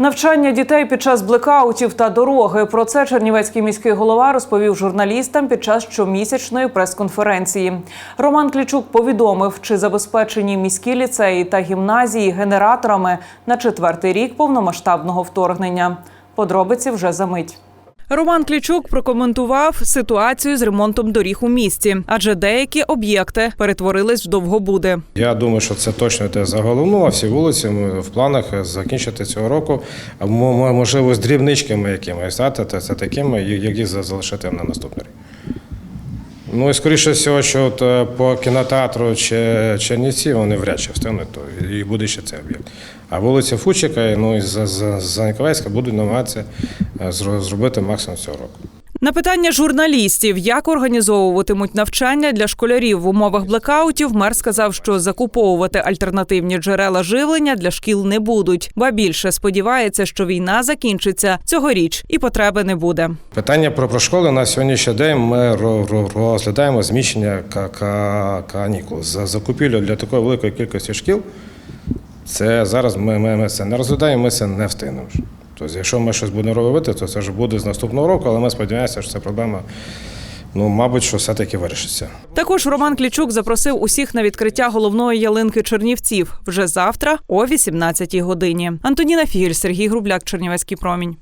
Навчання дітей під час блекаутів та дороги. Про це Чернівецький міський голова розповів журналістам під час щомісячної прес-конференції. Роман Клічук повідомив, чи забезпечені міські ліцеї та гімназії генераторами на четвертий рік повномасштабного вторгнення. Подробиці вже за мить. Роман Клічук прокоментував ситуацію з ремонтом доріг у місті, адже деякі об'єкти перетворились в довгобуди. Я думаю, що це точно те за головну, а всі вулиці ми в планах закінчити цього року. А мо- мо- можливо, з дрібничками якимись, це такими, які за- залишити на наступний рік. Ну і скоріше всього, що от е, по кінотеатру чи Чернівці вони вряд чи встигнуть, то і буде ще цей об'єкт. А вулиця Фучика, ну і за, за, будуть намагатися е, зробити максимум цього року. На питання журналістів, як організовуватимуть навчання для школярів в умовах блекаутів, мер сказав, що закуповувати альтернативні джерела живлення для шкіл не будуть. Ба більше сподівається, що війна закінчиться цьогоріч і потреби не буде. Питання про, про школи на сьогоднішній день ми ро- ро- розглядаємо зміщення ка- ка- канікул за закупівлю для такої великої кількості шкіл. Це зараз ми, ми, ми це не розглядаємо, ми це не встигнемо. Тобто, якщо ми щось будемо робити, то це вже буде з наступного року, але ми сподіваємося, що ця проблема, ну, мабуть, що все-таки вирішиться. Також Роман Клічук запросив усіх на відкриття головної ялинки Чернівців вже завтра о 18 годині. Антоніна Фігель, Сергій Грубляк, Чернівецький промінь.